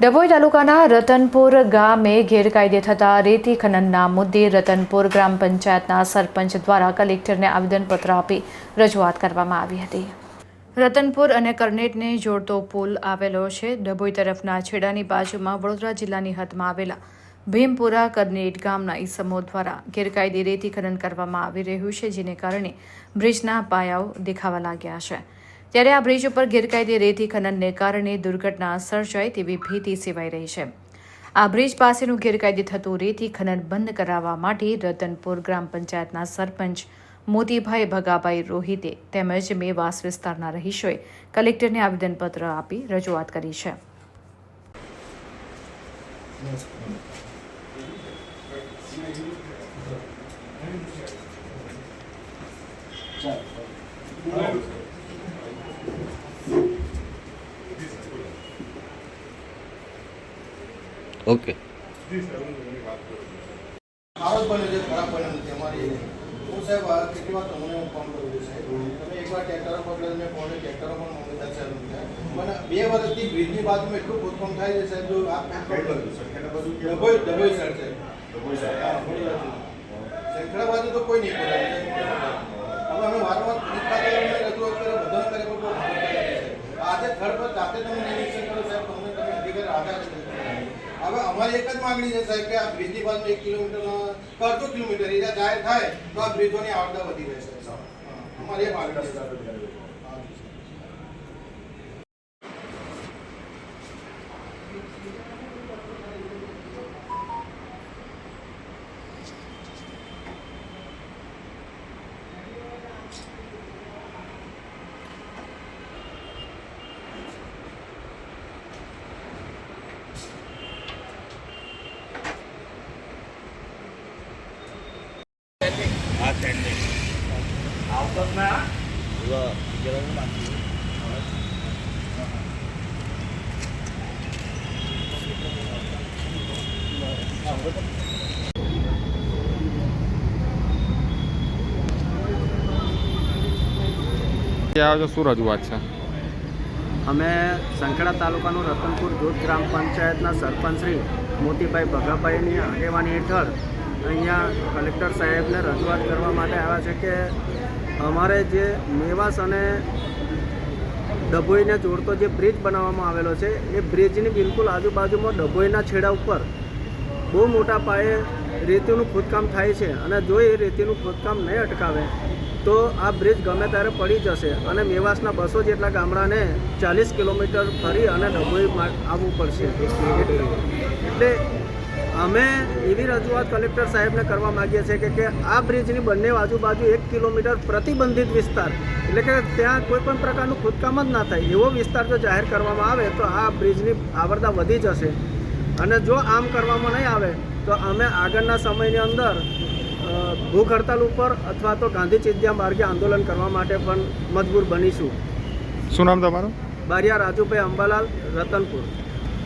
ડભોઈ તાલુકાના રતનપુર ગામે ગેરકાયદે થતા રેતી ખનનના મુદ્દે રતનપુર ગ્રામ પંચાયતના સરપંચ દ્વારા કલેક્ટરને આવેદનપત્ર આપી રજૂઆત કરવામાં આવી હતી. રતનપુર અને કરનેટને જોડતો પુલ આવેલો છે. ડભોઈ તરફના છેડાની બાજુમાં વડોદરા જિલ્લાની હદમાં આવેલા ભીમપુરા કરનેટ ગામના ઈસમો દ્વારા ગેરકાયદે રેતી ખનન કરવામાં આવી રહ્યું છે, જેને કારણે બ્રિજના પાયાઓ દેખાવા લાગ્યા છે. ત્યારે આ બ્રિજ ઉપર ગેરકાયદે રેતી ખનનને કારણે દુર્ઘટના સર્જાય તેવી ભીતિ સેવાઈ રહી છે. આ બ્રિજ પાસેનું ગેરકાયદે થતું રેતી ખનન બંધ કરાવવા માટે રતનપુર ગ્રામ પંચાયતના સરપંચ મોતીભાઈ ભગાભાઈ રોહિતે તેમજ મેવાસ વિસ્તારના રહીશોએ કલેક્ટરને આવેદનપત્ર આપી રજૂઆત કરી છે. ઓકે. જ બન્યો છે. ખરાબ અમારી હું સાહેબ કેટલી વાર તમને હું ફોન કરું છું સાહેબ? તમે એકવાર ટ્રેક્ટરો પકડે મેં ફોન ટ્રેક્ટરો પણ મંગાવ્યા છે મને બે વર્ષથી બ્રિજની બાજુમાં એટલું ખોદકામ થાય છે સાહેબ જો આ ડભોઈ છે ડભોઈ બાજુ. બાજુ તો કોઈ નહીં ખોદાય હવે અમે વારંવાર રજૂઆત કરે કરે પણ. આજે થર્ડ પર જાતે તમે નિરીક્ષણ કરો સાહેબ તમને તમે અધિકારી આધાર છે હવે અમારી એક જ માંગણી છે સાહેબ કે આ બ્રિજની બાજુ એક કિલોમીટર, અડધો કિલોમીટર એ જાહેર થાય તો આ બ્રિજોની આવડતા વધી રહેશે. અમારી એ માંગણી છે. જો શું રજૂઆત છે? અમે સંખેડા તાલુકાનું રતનપુર ધોધ ગ્રામ પંચાયતના સરપંચ શ્રી મોતીભાઈ ભગાભાઈની આગેવાની હેઠળ અહીંયા કલેક્ટર સાહેબને રજૂઆત કરવા માટે આવ્યા છે કે અમારે જે મેવાસ અને ડભોઈને જોડતો જે બ્રિજ બનાવવામાં આવેલો છે, એ બ્રિજની બિલકુલ આજુબાજુમાં ડભોઈના છેડા ઉપર બહુ મોટા પાયે રેતીનું ખોદકામ થાય છે અને જો એ રેતીનું ખોદકામ નહીં અટકાવે, તો આ બ્રિજ ગમે ત્યારે પડી જશે અને મેવાસના બસો જેટલા ગામડાને ચાલીસ કિલોમીટર ફરી અને ડભોઈ આવવું પડશે. એટલે અમે એવી રજૂઆત કલેક્ટર સાહેબને કરવા માગીએ છીએ કે આ બ્રિજની બંને આજુબાજુ એક કિલોમીટર પ્રતિબંધિત વિસ્તાર. એટલે કે ત્યાં કોઈ પણ પ્રકારનું ખોદકામ જ ના થાય. એવો વિસ્તાર જો જાહેર કરવામાં આવે તો આ બ્રિજની આવરદા વધી જશે. અને જો આમ કરવામાં નહીં આવે તો અમે આગળના સમયની અંદર ભૂખ હડતાલ ઉપર અથવા તો ગાંધી ચિંધ્યા માર્ગે આંદોલન કરવા માટે પણ મજબૂર બનીશું. શું નામ તમારું? બારિયા રાજુભાઈ અંબાલાલ રતનપુર.